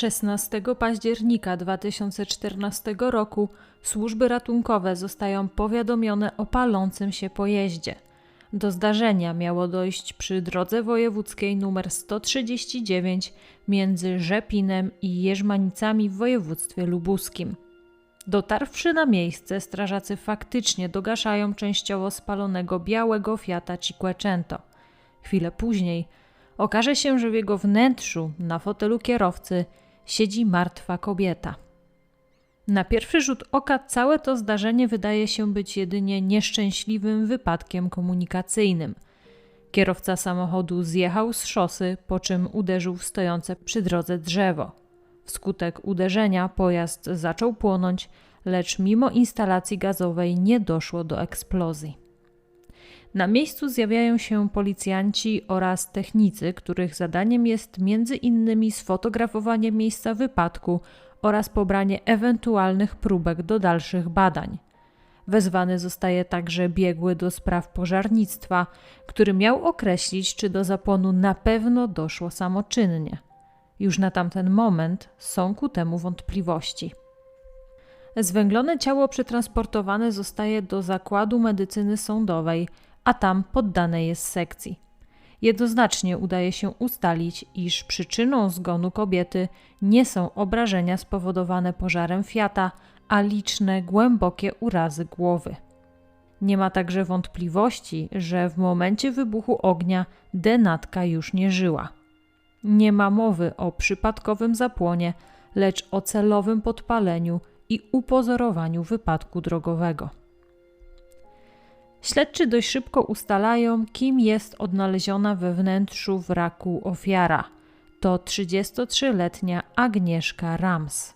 16 października 2014 roku służby ratunkowe zostają powiadomione o palącym się pojeździe. Do zdarzenia miało dojść przy drodze wojewódzkiej nr 139 między Rzepinem i Jerzmanicami w województwie lubuskim. Dotarwszy na miejsce, strażacy faktycznie dogaszają częściowo spalonego białego Fiata Cinquecento. Chwilę później okaże się, że w jego wnętrzu, na fotelu kierowcy, siedzi martwa kobieta. Na pierwszy rzut oka całe to zdarzenie wydaje się być jedynie nieszczęśliwym wypadkiem komunikacyjnym. Kierowca samochodu zjechał z szosy, po czym uderzył w stojące przy drodze drzewo. Wskutek uderzenia pojazd zaczął płonąć, lecz mimo instalacji gazowej nie doszło do eksplozji. Na miejscu zjawiają się policjanci oraz technicy, których zadaniem jest między innymi sfotografowanie miejsca wypadku oraz pobranie ewentualnych próbek do dalszych badań. Wezwany zostaje także biegły do spraw pożarnictwa, który miał określić, czy do zapłonu na pewno doszło samoczynnie. Już na tamten moment są ku temu wątpliwości. Zwęglone ciało przetransportowane zostaje do zakładu medycyny sądowej, a tam poddane jest sekcji. Jednoznacznie udaje się ustalić, iż przyczyną zgonu kobiety nie są obrażenia spowodowane pożarem Fiata, a liczne głębokie urazy głowy. Nie ma także wątpliwości, że w momencie wybuchu ognia denatka już nie żyła. Nie ma mowy o przypadkowym zapłonie, lecz o celowym podpaleniu i upozorowaniu wypadku drogowego. Śledczy dość szybko ustalają, kim jest odnaleziona we wnętrzu wraku ofiara. To 33-letnia Agnieszka Rams.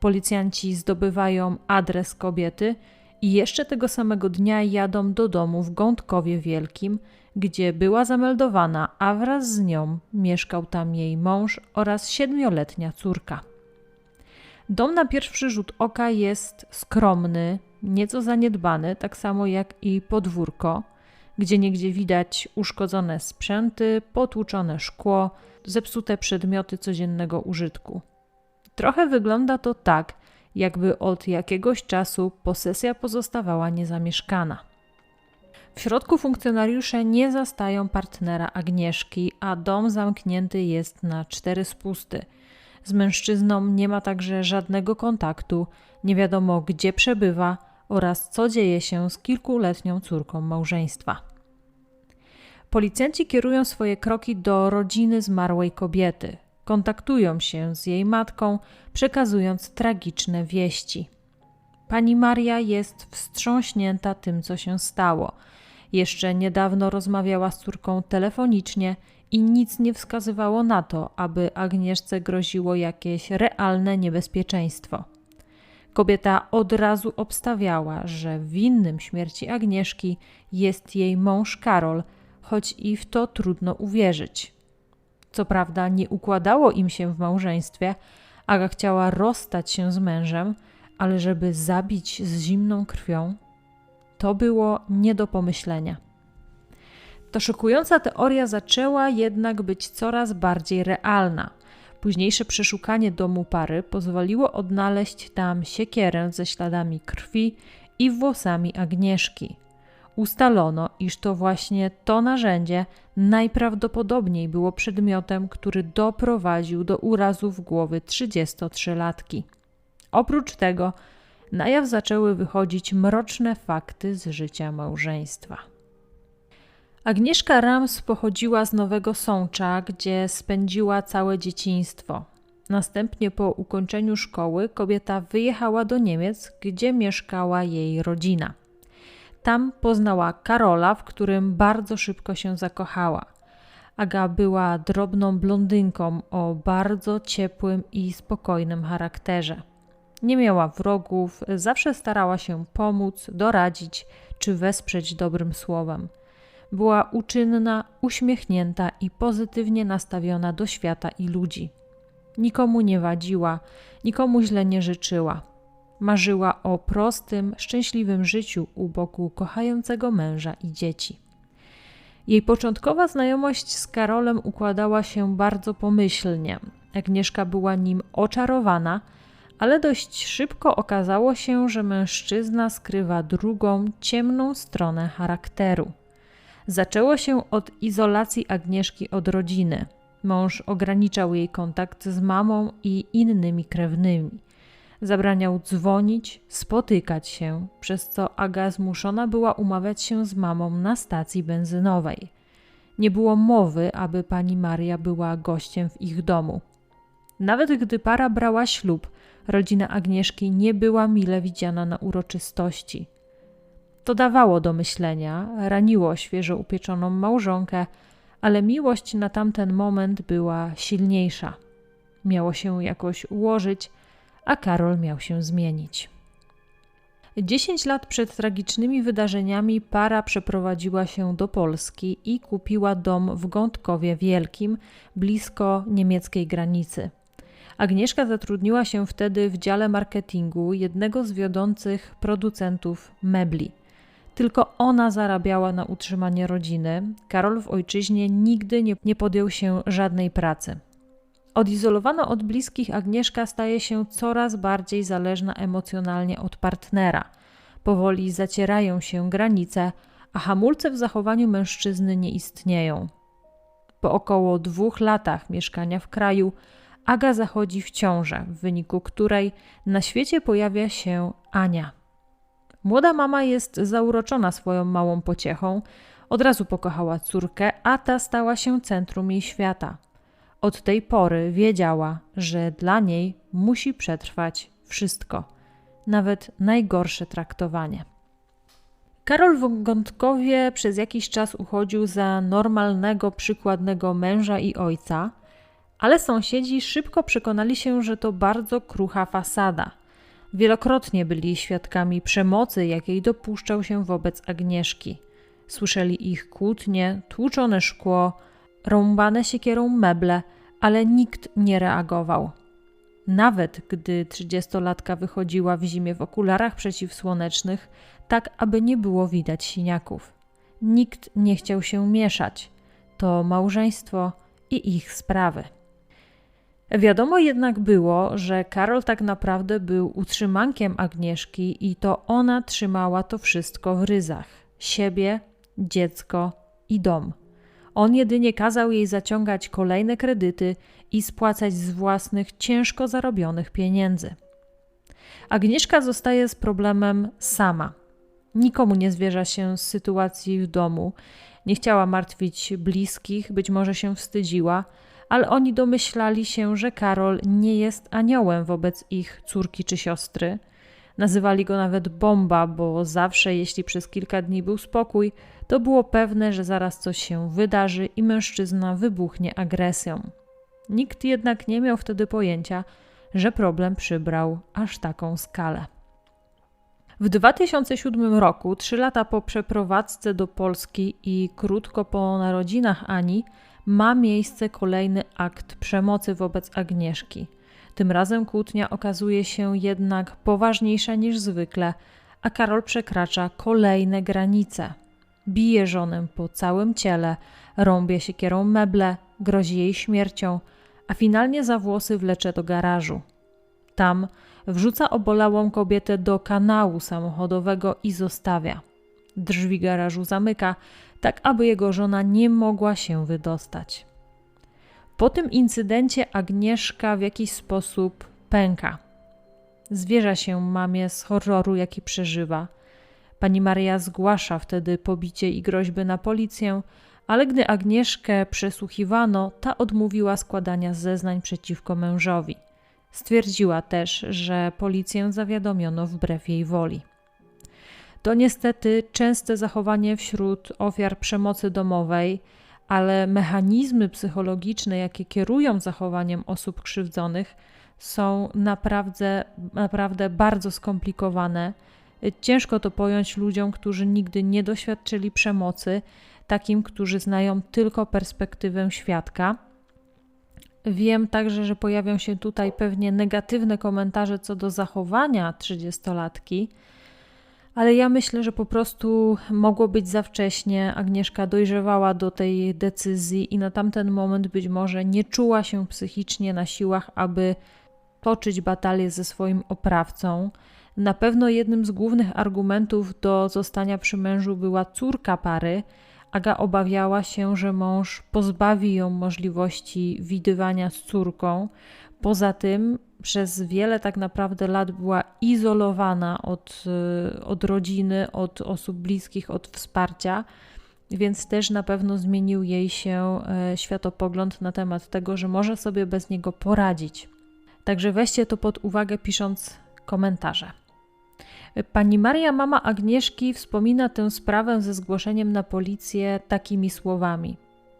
Policjanci zdobywają adres kobiety i jeszcze tego samego dnia jadą do domu w Gądkowie Wielkim, gdzie była zameldowana, a wraz z nią mieszkał tam jej mąż oraz siedmioletnia córka. Dom na pierwszy rzut oka jest skromny, nieco zaniedbany, tak samo jak i podwórko, gdzie niegdzie widać uszkodzone sprzęty, potłuczone szkło, zepsute przedmioty codziennego użytku. Trochę wygląda to tak, jakby od jakiegoś czasu posesja pozostawała niezamieszkana. W środku funkcjonariusze nie zastają partnera Agnieszki, a dom zamknięty jest na cztery spusty. Z mężczyzną nie ma także żadnego kontaktu, nie wiadomo gdzie przebywa oraz co dzieje się z kilkuletnią córką małżeństwa. Policjanci kierują swoje kroki do rodziny zmarłej kobiety. Kontaktują się z jej matką, przekazując tragiczne wieści. Pani Maria jest wstrząśnięta tym, co się stało. Jeszcze niedawno rozmawiała z córką telefonicznie i nic nie wskazywało na to, aby Agnieszce groziło jakieś realne niebezpieczeństwo. Kobieta od razu obstawiała, że winnym śmierci Agnieszki jest jej mąż Karol, choć i w to trudno uwierzyć. Co prawda nie układało im się w małżeństwie, Aga chciała rozstać się z mężem, ale żeby zabić z zimną krwią, to było nie do pomyślenia. To szokująca teoria zaczęła jednak być coraz bardziej realna. Późniejsze przeszukanie domu pary pozwoliło odnaleźć tam siekierę ze śladami krwi i włosami Agnieszki. Ustalono, iż to właśnie to narzędzie najprawdopodobniej było przedmiotem, który doprowadził do urazów głowy 33-latki. Oprócz tego, na jaw zaczęły wychodzić mroczne fakty z życia małżeństwa. Agnieszka Rams pochodziła z Nowego Sącza, gdzie spędziła całe dzieciństwo. Następnie po ukończeniu szkoły kobieta wyjechała do Niemiec, gdzie mieszkała jej rodzina. Tam poznała Karola, w którym bardzo szybko się zakochała. Aga była drobną blondynką o bardzo ciepłym i spokojnym charakterze. Nie miała wrogów, zawsze starała się pomóc, doradzić czy wesprzeć dobrym słowem. Była uczynna, uśmiechnięta i pozytywnie nastawiona do świata i ludzi. Nikomu nie wadziła, nikomu źle nie życzyła. Marzyła o prostym, szczęśliwym życiu u boku kochającego męża i dzieci. Jej początkowa znajomość z Karolem układała się bardzo pomyślnie. Agnieszka była nim oczarowana, ale dość szybko okazało się, że mężczyzna skrywa drugą, ciemną stronę charakteru. Zaczęło się od izolacji Agnieszki od rodziny. Mąż ograniczał jej kontakt z mamą i innymi krewnymi. Zabraniał dzwonić, spotykać się, przez co Aga zmuszona była umawiać się z mamą na stacji benzynowej. Nie było mowy, aby pani Maria była gościem w ich domu. Nawet gdy para brała ślub, rodzina Agnieszki nie była mile widziana na uroczystości. To dawało do myślenia, raniło świeżo upieczoną małżonkę, ale miłość na tamten moment była silniejsza. Miało się jakoś ułożyć, a Karol miał się zmienić. Dziesięć lat przed tragicznymi wydarzeniami para przeprowadziła się do Polski i kupiła dom w Gątkowie Wielkim, blisko niemieckiej granicy. Agnieszka zatrudniła się wtedy w dziale marketingu jednego z wiodących producentów mebli. Tylko ona zarabiała na utrzymanie rodziny. Karol w ojczyźnie nigdy nie, nie podjął się żadnej pracy. Odizolowana od bliskich, Agnieszka staje się coraz bardziej zależna emocjonalnie od partnera. Powoli zacierają się granice, a hamulce w zachowaniu mężczyzny nie istnieją. Po około dwóch latach mieszkania w kraju, Aga zachodzi w ciążę, w wyniku której na świecie pojawia się Ania. Młoda mama jest zauroczona swoją małą pociechą, od razu pokochała córkę, a ta stała się centrum jej świata. Od tej pory wiedziała, że dla niej musi przetrwać wszystko, nawet najgorsze traktowanie. Karol w Gątkowie przez jakiś czas uchodził za normalnego, przykładnego męża i ojca, ale sąsiedzi szybko przekonali się, że to bardzo krucha fasada. Wielokrotnie byli świadkami przemocy, jakiej dopuszczał się wobec Agnieszki. Słyszeli ich kłótnie, tłuczone szkło, rąbane siekierą meble, ale nikt nie reagował. Nawet gdy trzydziestolatka wychodziła w zimie w okularach przeciwsłonecznych, tak aby nie było widać siniaków. Nikt nie chciał się mieszać. To małżeństwo i ich sprawy. Wiadomo jednak było, że Karol tak naprawdę był utrzymankiem Agnieszki i to ona trzymała to wszystko w ryzach siebie, dziecko i dom. On jedynie kazał jej zaciągać kolejne kredyty i spłacać z własnych ciężko zarobionych pieniędzy. Agnieszka zostaje z problemem sama. Nikomu nie zwierza się z sytuacji w domu, nie chciała martwić bliskich, być może się wstydziła, ale oni domyślali się, że Karol nie jest aniołem wobec ich córki czy siostry. Nazywali go nawet bomba, bo zawsze, jeśli przez kilka dni był spokój, to było pewne, że zaraz coś się wydarzy i mężczyzna wybuchnie agresją. Nikt jednak nie miał wtedy pojęcia, że problem przybrał aż taką skalę. W 2007 roku, trzy lata po przeprowadzce do Polski i krótko po narodzinach Ani, ma miejsce kolejny akt przemocy wobec Agnieszki. Tym razem kłótnia okazuje się jednak poważniejsza niż zwykle, a Karol przekracza kolejne granice. Bije żonę po całym ciele, rąbie siekierą meble, grozi jej śmiercią, a finalnie za włosy wlecze do garażu. Tam wrzuca obolałą kobietę do kanału samochodowego i zostawia. Drzwi garażu zamyka, tak aby jego żona nie mogła się wydostać. Po tym incydencie Agnieszka w jakiś sposób pęka. Zwierza się mamie z horroru, jaki przeżywa. Pani Maria zgłasza wtedy pobicie i groźby na policję, ale gdy Agnieszkę przesłuchiwano, ta odmówiła składania zeznań przeciwko mężowi. Stwierdziła też, że policję zawiadomiono wbrew jej woli. To niestety częste zachowanie wśród ofiar przemocy domowej, ale mechanizmy psychologiczne, jakie kierują zachowaniem osób krzywdzonych, są naprawdę, naprawdę bardzo skomplikowane. Ciężko to pojąć ludziom, którzy nigdy nie doświadczyli przemocy, takim, którzy znają tylko perspektywę świadka. Wiem także, że pojawią się tutaj pewnie negatywne komentarze co do zachowania trzydziestolatki ale ja myślę, że po prostu mogło być za wcześnie. Agnieszka dojrzewała do tej decyzji i na tamten moment być może nie czuła się psychicznie na siłach, aby toczyć batalię ze swoim oprawcą. Na pewno jednym z głównych argumentów do zostania przy mężu była córka pary. Aga obawiała się, że mąż pozbawi ją możliwości widywania z córką. Poza tym przez wiele tak naprawdę lat była izolowana od, y, od rodziny, od osób bliskich, od wsparcia, więc też na pewno zmienił jej się e, światopogląd na temat tego, że może sobie bez niego poradzić. Także weźcie to pod uwagę, pisząc komentarze. Pani Maria, mama Agnieszki, wspomina tę sprawę ze zgłoszeniem na policję takimi słowami: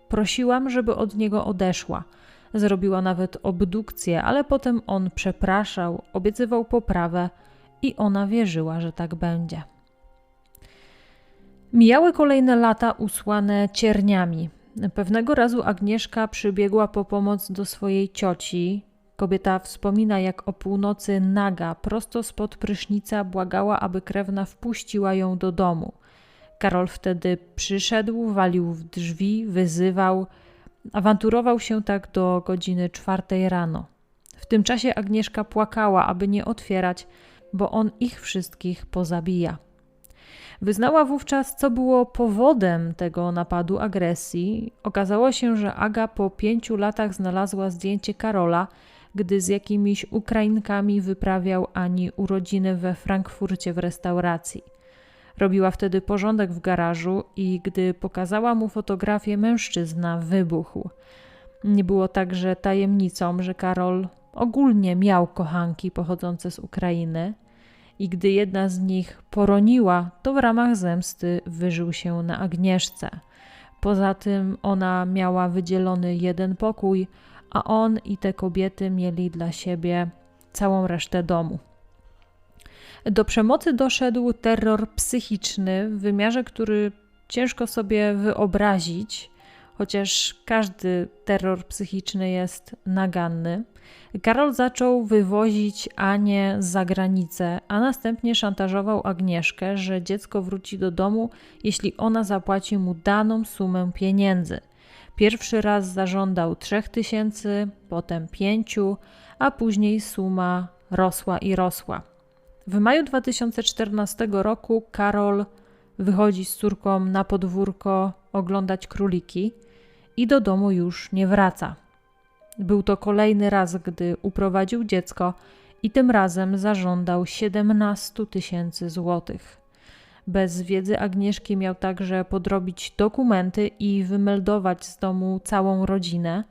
Prosiłam, żeby od niego odeszła. Zrobiła nawet obdukcję, ale potem on przepraszał, obiecywał poprawę i ona wierzyła, że tak będzie. Mijały kolejne lata usłane cierniami. Pewnego razu Agnieszka przybiegła po pomoc do swojej cioci. Kobieta wspomina, jak o północy naga, prosto spod prysznica, błagała, aby krewna wpuściła ją do domu. Karol wtedy przyszedł, walił w drzwi, wyzywał. Awanturował się tak do godziny czwartej rano. W tym czasie Agnieszka płakała, aby nie otwierać, bo on ich wszystkich pozabija. Wyznała wówczas, co było powodem tego napadu agresji. Okazało się, że Aga po pięciu latach znalazła zdjęcie Karola, gdy z jakimiś Ukrainkami wyprawiał Ani urodziny we Frankfurcie w restauracji. Robiła wtedy porządek w garażu i gdy pokazała mu fotografię, mężczyzna wybuchł. Nie było także tajemnicą, że Karol ogólnie miał kochanki pochodzące z Ukrainy i gdy jedna z nich poroniła, to w ramach zemsty wyżył się na Agnieszce. Poza tym ona miała wydzielony jeden pokój, a on i te kobiety mieli dla siebie całą resztę domu. Do przemocy doszedł terror psychiczny w wymiarze, który ciężko sobie wyobrazić, chociaż każdy terror psychiczny jest naganny. Karol zaczął wywozić Anię za granicę, a następnie szantażował Agnieszkę, że dziecko wróci do domu, jeśli ona zapłaci mu daną sumę pieniędzy. Pierwszy raz zażądał 3000, potem 5, a później suma rosła i rosła. W maju 2014 roku Karol wychodzi z córką na podwórko oglądać króliki i do domu już nie wraca. Był to kolejny raz, gdy uprowadził dziecko i tym razem zażądał 17 tysięcy złotych. Bez wiedzy Agnieszki miał także podrobić dokumenty i wymeldować z domu całą rodzinę.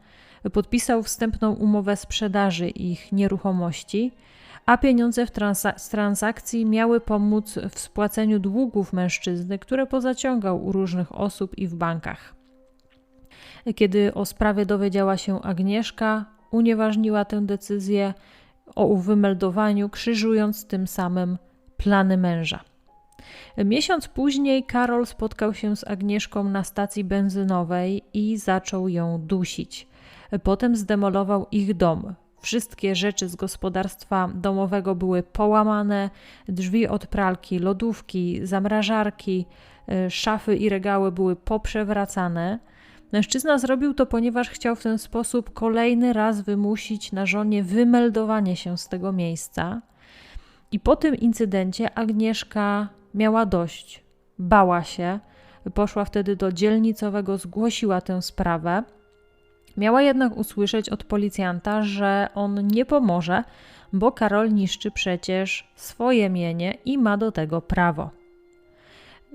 Podpisał wstępną umowę sprzedaży ich nieruchomości a pieniądze w z transakcji miały pomóc w spłaceniu długów mężczyzny, które pozaciągał u różnych osób i w bankach. Kiedy o sprawie dowiedziała się Agnieszka, unieważniła tę decyzję o wymeldowaniu, krzyżując tym samym plany męża. Miesiąc później Karol spotkał się z Agnieszką na stacji benzynowej i zaczął ją dusić. Potem zdemolował ich dom. Wszystkie rzeczy z gospodarstwa domowego były połamane, drzwi od pralki, lodówki, zamrażarki, e, szafy i regały były poprzewracane. Mężczyzna zrobił to, ponieważ chciał w ten sposób kolejny raz wymusić na żonie wymeldowanie się z tego miejsca. I po tym incydencie Agnieszka miała dość, bała się, poszła wtedy do dzielnicowego, zgłosiła tę sprawę. Miała jednak usłyszeć od policjanta, że on nie pomoże, bo Karol niszczy przecież swoje mienie i ma do tego prawo.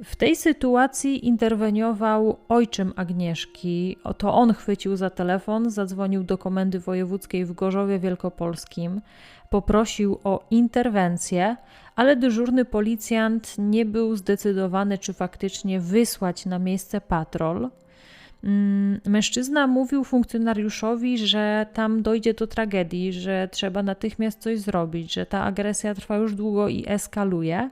W tej sytuacji interweniował ojczym Agnieszki. Oto on chwycił za telefon, zadzwonił do komendy wojewódzkiej w Gorzowie Wielkopolskim, poprosił o interwencję, ale dyżurny policjant nie był zdecydowany, czy faktycznie wysłać na miejsce patrol. Mm, mężczyzna mówił funkcjonariuszowi, że tam dojdzie do tragedii, że trzeba natychmiast coś zrobić, że ta agresja trwa już długo i eskaluje,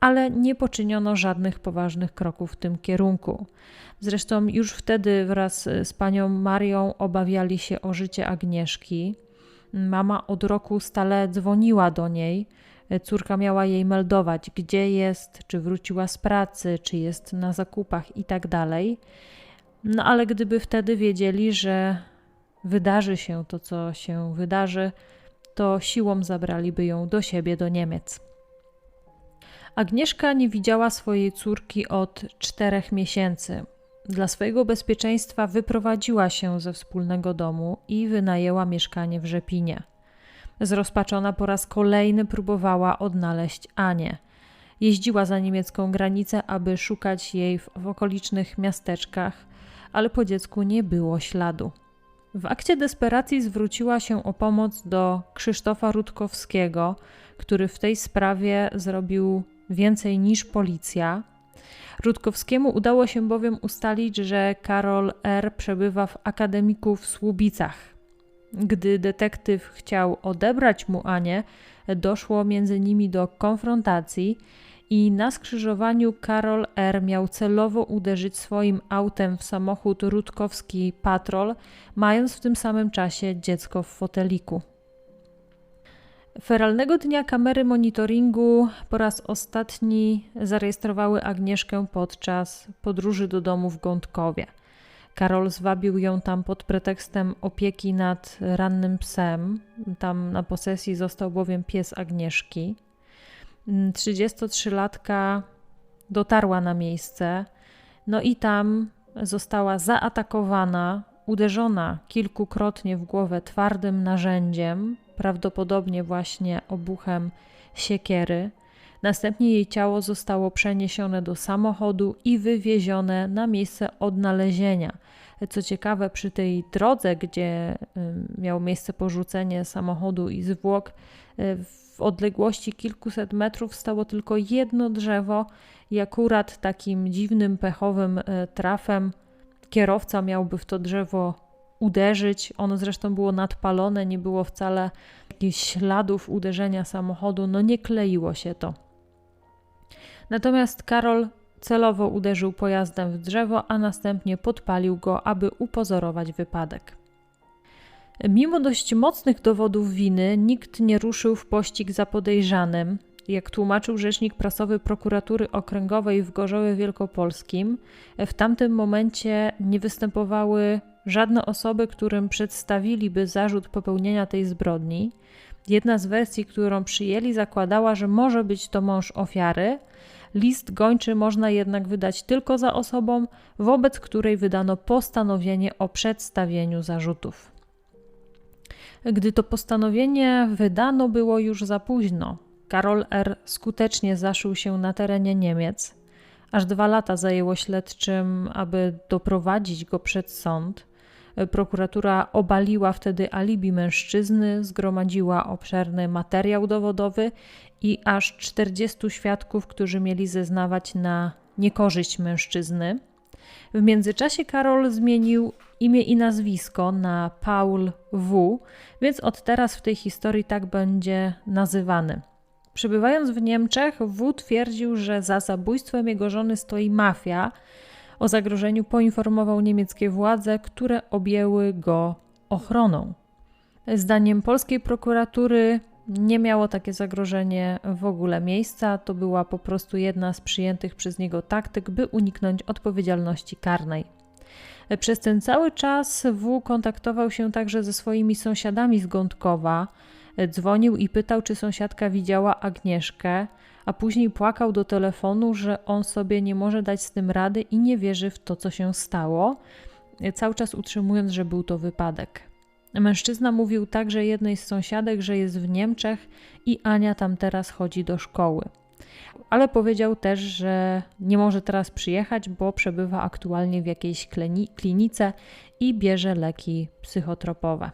ale nie poczyniono żadnych poważnych kroków w tym kierunku. Zresztą już wtedy wraz z panią Marią obawiali się o życie Agnieszki. Mama od roku stale dzwoniła do niej, Córka miała jej meldować, gdzie jest, czy wróciła z pracy, czy jest na zakupach i tak dalej. No ale gdyby wtedy wiedzieli, że wydarzy się to, co się wydarzy, to siłą zabraliby ją do siebie, do Niemiec. Agnieszka nie widziała swojej córki od czterech miesięcy. Dla swojego bezpieczeństwa wyprowadziła się ze wspólnego domu i wynajęła mieszkanie w Rzepinie. Zrozpaczona po raz kolejny próbowała odnaleźć Anię. Jeździła za niemiecką granicę, aby szukać jej w, w okolicznych miasteczkach, ale po dziecku nie było śladu. W akcie desperacji zwróciła się o pomoc do Krzysztofa Rutkowskiego, który w tej sprawie zrobił więcej niż policja. Rutkowskiemu udało się bowiem ustalić, że Karol R. przebywa w akademiku w Słubicach. Gdy detektyw chciał odebrać mu Anię, doszło między nimi do konfrontacji i na skrzyżowaniu Karol R. miał celowo uderzyć swoim autem w samochód Rutkowski Patrol, mając w tym samym czasie dziecko w foteliku. Feralnego dnia kamery monitoringu po raz ostatni zarejestrowały Agnieszkę podczas podróży do domu w Gątkowie. Karol zwabił ją tam pod pretekstem opieki nad rannym psem. Tam na posesji został bowiem pies Agnieszki. 33-latka dotarła na miejsce, no i tam została zaatakowana, uderzona kilkukrotnie w głowę twardym narzędziem, prawdopodobnie właśnie obuchem siekiery. Następnie jej ciało zostało przeniesione do samochodu i wywiezione na miejsce odnalezienia. Co ciekawe, przy tej drodze, gdzie miało miejsce porzucenie samochodu i zwłok, y, w odległości kilkuset metrów stało tylko jedno drzewo i akurat takim dziwnym, pechowym y, trafem kierowca miałby w to drzewo uderzyć. Ono zresztą było nadpalone, nie było wcale jakichś śladów uderzenia samochodu, no nie kleiło się to. Natomiast Karol celowo uderzył pojazdem w drzewo, a następnie podpalił go, aby upozorować wypadek. Mimo dość mocnych dowodów winy, nikt nie ruszył w pościg za podejrzanym. Jak tłumaczył rzecznik prasowy prokuratury okręgowej w Gorzowie Wielkopolskim, w tamtym momencie nie występowały żadne osoby, którym przedstawiliby zarzut popełnienia tej zbrodni. Jedna z wersji, którą przyjęli, zakładała, że może być to mąż ofiary. List gończy można jednak wydać tylko za osobą, wobec której wydano postanowienie o przedstawieniu zarzutów. Gdy to postanowienie wydano, było już za późno. Karol R. skutecznie zaszył się na terenie Niemiec. Aż dwa lata zajęło śledczym, aby doprowadzić go przed sąd. Prokuratura obaliła wtedy alibi mężczyzny, zgromadziła obszerny materiał dowodowy i aż 40 świadków, którzy mieli zeznawać na niekorzyść mężczyzny. W międzyczasie Karol zmienił imię i nazwisko na Paul W., więc od teraz w tej historii tak będzie nazywany. Przebywając w Niemczech, W twierdził, że za zabójstwem jego żony stoi mafia. O zagrożeniu poinformował niemieckie władze, które objęły go ochroną. Zdaniem polskiej prokuratury nie miało takie zagrożenie w ogóle miejsca. To była po prostu jedna z przyjętych przez niego taktyk, by uniknąć odpowiedzialności karnej. Przez ten cały czas W kontaktował się także ze swoimi sąsiadami z Gątkowa. Dzwonił i pytał, czy sąsiadka widziała Agnieszkę, a później płakał do telefonu, że on sobie nie może dać z tym rady i nie wierzy w to, co się stało, cały czas utrzymując, że był to wypadek. Mężczyzna mówił także jednej z sąsiadek, że jest w Niemczech i Ania tam teraz chodzi do szkoły. Ale powiedział też, że nie może teraz przyjechać, bo przebywa aktualnie w jakiejś klinice i bierze leki psychotropowe.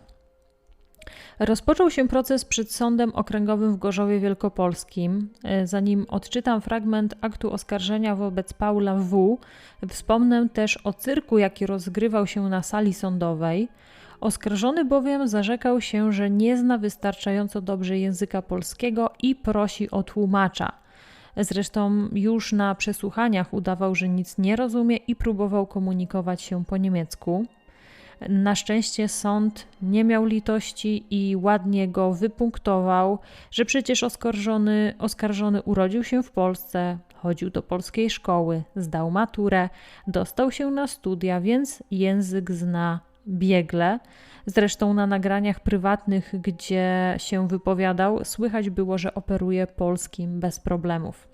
Rozpoczął się proces przed Sądem Okręgowym w Gorzowie Wielkopolskim. Zanim odczytam fragment aktu oskarżenia wobec Paula W., wspomnę też o cyrku, jaki rozgrywał się na sali sądowej. Oskarżony bowiem zarzekał się, że nie zna wystarczająco dobrze języka polskiego i prosi o tłumacza. Zresztą już na przesłuchaniach udawał, że nic nie rozumie i próbował komunikować się po niemiecku. Na szczęście sąd nie miał litości i ładnie go wypunktował, że przecież oskarżony, oskarżony urodził się w Polsce, chodził do polskiej szkoły, zdał maturę, dostał się na studia, więc język zna biegle. Zresztą na nagraniach prywatnych, gdzie się wypowiadał, słychać było, że operuje polskim bez problemów.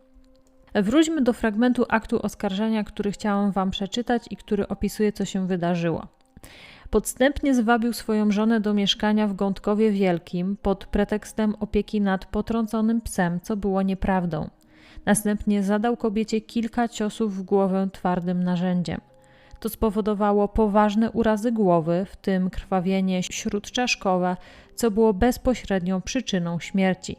Wróćmy do fragmentu aktu oskarżenia, który chciałam Wam przeczytać i który opisuje, co się wydarzyło. Podstępnie zwabił swoją żonę do mieszkania w Gątkowie Wielkim pod pretekstem opieki nad potrąconym psem, co było nieprawdą. Następnie zadał kobiecie kilka ciosów w głowę twardym narzędziem. To spowodowało poważne urazy głowy, w tym krwawienie śródczaszkowe, co było bezpośrednią przyczyną śmierci.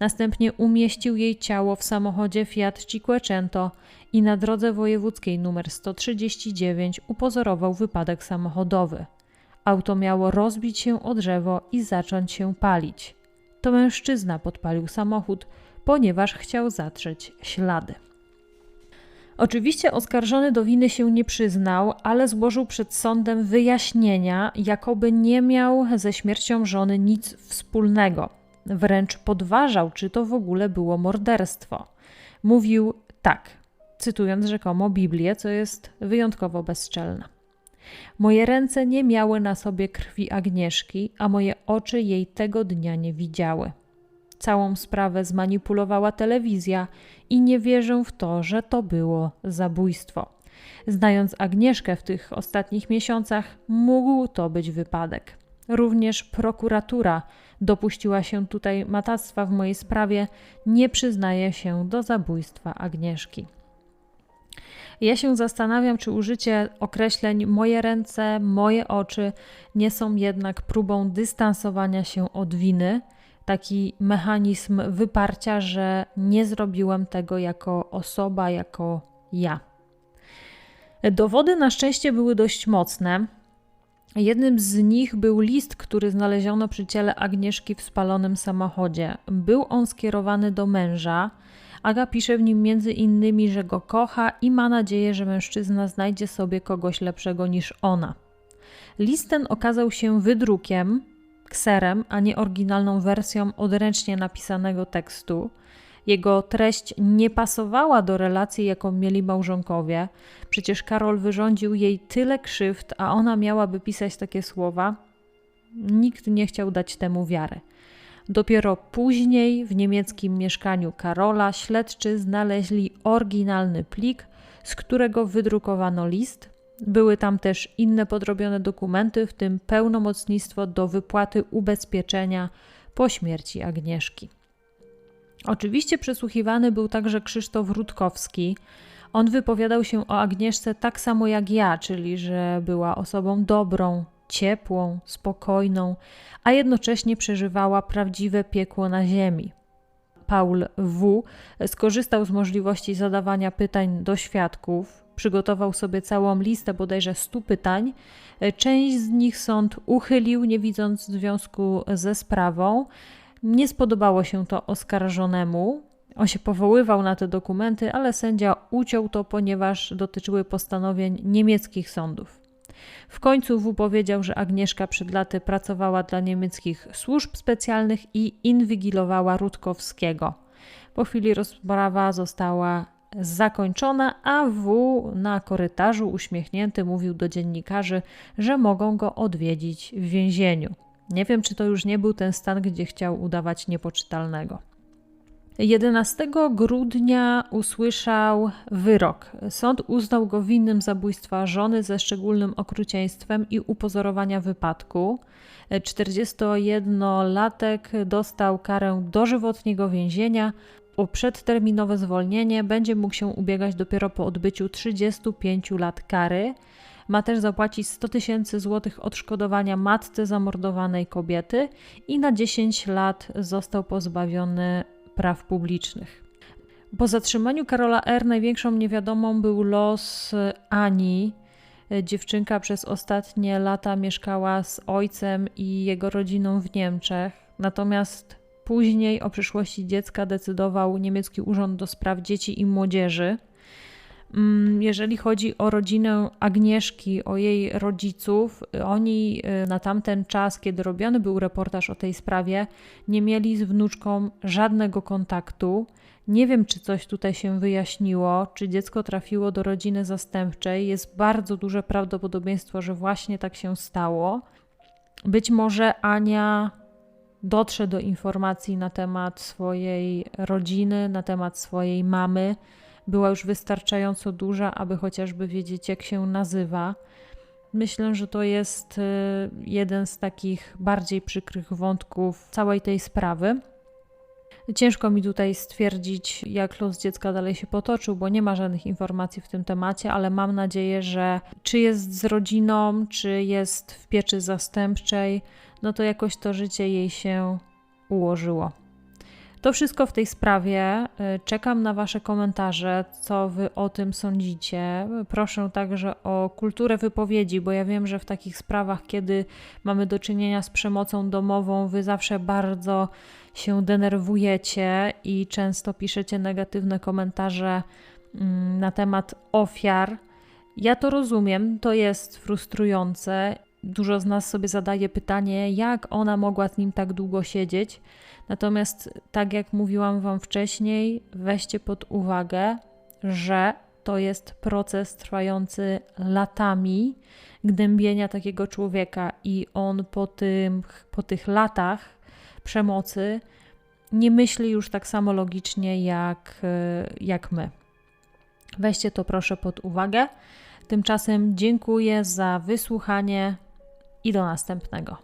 Następnie umieścił jej ciało w samochodzie Fiat Cinquecento i na drodze wojewódzkiej nr 139 upozorował wypadek samochodowy. Auto miało rozbić się o drzewo i zacząć się palić. To mężczyzna podpalił samochód, ponieważ chciał zatrzeć ślady. Oczywiście oskarżony do winy się nie przyznał, ale złożył przed sądem wyjaśnienia, jakoby nie miał ze śmiercią żony nic wspólnego. Wręcz podważał, czy to w ogóle było morderstwo. Mówił tak, cytując rzekomo Biblię, co jest wyjątkowo bezczelne. Moje ręce nie miały na sobie krwi Agnieszki, a moje oczy jej tego dnia nie widziały. Całą sprawę zmanipulowała telewizja i nie wierzę w to, że to było zabójstwo. Znając Agnieszkę w tych ostatnich miesiącach, mógł to być wypadek. Również prokuratura dopuściła się tutaj matactwa w mojej sprawie, nie przyznaje się do zabójstwa Agnieszki. Ja się zastanawiam, czy użycie określeń moje ręce, moje oczy nie są jednak próbą dystansowania się od winy, taki mechanizm wyparcia, że nie zrobiłem tego jako osoba, jako ja. Dowody na szczęście były dość mocne. Jednym z nich był list, który znaleziono przy ciele Agnieszki w spalonym samochodzie. Był on skierowany do męża. Aga pisze w nim między innymi, że go kocha i ma nadzieję, że mężczyzna znajdzie sobie kogoś lepszego niż ona. List ten okazał się wydrukiem, kserem, a nie oryginalną wersją odręcznie napisanego tekstu. Jego treść nie pasowała do relacji, jaką mieli małżonkowie. Przecież Karol wyrządził jej tyle krzywd, a ona miałaby pisać takie słowa. Nikt nie chciał dać temu wiary. Dopiero później w niemieckim mieszkaniu Karola śledczy znaleźli oryginalny plik, z którego wydrukowano list, były tam też inne podrobione dokumenty, w tym pełnomocnictwo do wypłaty ubezpieczenia po śmierci Agnieszki. Oczywiście przesłuchiwany był także Krzysztof Rutkowski. On wypowiadał się o Agnieszce tak samo jak ja, czyli że była osobą dobrą, ciepłą, spokojną, a jednocześnie przeżywała prawdziwe piekło na ziemi. Paul W. skorzystał z możliwości zadawania pytań do świadków, przygotował sobie całą listę bodajże 100 pytań. E, część z nich sąd uchylił, nie widząc związku ze sprawą. Nie spodobało się to oskarżonemu. On się powoływał na te dokumenty, ale sędzia uciął to, ponieważ dotyczyły postanowień niemieckich sądów. W końcu W powiedział, że Agnieszka przed laty pracowała dla niemieckich służb specjalnych i inwigilowała Rutkowskiego. Po chwili rozprawa została zakończona, a W na korytarzu uśmiechnięty mówił do dziennikarzy, że mogą go odwiedzić w więzieniu. Nie wiem, czy to już nie był ten stan, gdzie chciał udawać niepoczytalnego. 11 grudnia usłyszał wyrok. Sąd uznał go winnym zabójstwa żony ze szczególnym okrucieństwem i upozorowania wypadku. 41-latek dostał karę dożywotniego więzienia, o przedterminowe zwolnienie będzie mógł się ubiegać dopiero po odbyciu 35 lat kary. Ma też zapłacić 100 tysięcy złotych odszkodowania matce zamordowanej kobiety i na 10 lat został pozbawiony praw publicznych. Po zatrzymaniu Karola R. największą niewiadomą był los Ani. Dziewczynka przez ostatnie lata mieszkała z ojcem i jego rodziną w Niemczech. Natomiast Później o przyszłości dziecka decydował niemiecki urząd do spraw dzieci i młodzieży. Mm, Jeżeli chodzi o rodzinę Agnieszki, o jej rodziców, oni y, na tamten czas, kiedy robiony był reportaż o tej sprawie, nie mieli z wnuczką żadnego kontaktu. Nie wiem, czy coś tutaj się wyjaśniło, czy dziecko trafiło do rodziny zastępczej. Jest bardzo duże prawdopodobieństwo, że właśnie tak się stało. Być może Ania dotrze do informacji na temat swojej rodziny, na temat swojej mamy. Była już wystarczająco duża, aby chociażby wiedzieć, jak się nazywa. Myślę, że to jest y, jeden z takich bardziej przykrych wątków całej tej sprawy. Ciężko mi tutaj stwierdzić, jak los dziecka dalej się potoczył, bo nie ma żadnych informacji w tym temacie, ale mam nadzieję, że czy jest z rodziną, czy jest w pieczy zastępczej, no to jakoś to życie jej się ułożyło. To wszystko w tej sprawie. Y, Czekam na Wasze komentarze, co Wy o tym sądzicie. Proszę także o kulturę wypowiedzi, bo ja wiem, że w takich sprawach, kiedy mamy do czynienia z przemocą domową, Wy zawsze bardzo się denerwujecie i często piszecie negatywne komentarze mm, na temat ofiar. Ja to rozumiem, to jest frustrujące. Dużo z nas sobie zadaje pytanie, jak ona mogła z nim tak długo siedzieć. Natomiast, tak jak mówiłam Wam wcześniej, weźcie pod uwagę, że to jest proces trwający latami gnębienia takiego człowieka, i on po, tym, po tych latach przemocy nie myśli już tak samo logicznie jak, jak my. Weźcie to proszę pod uwagę. Tymczasem dziękuję za wysłuchanie i do następnego.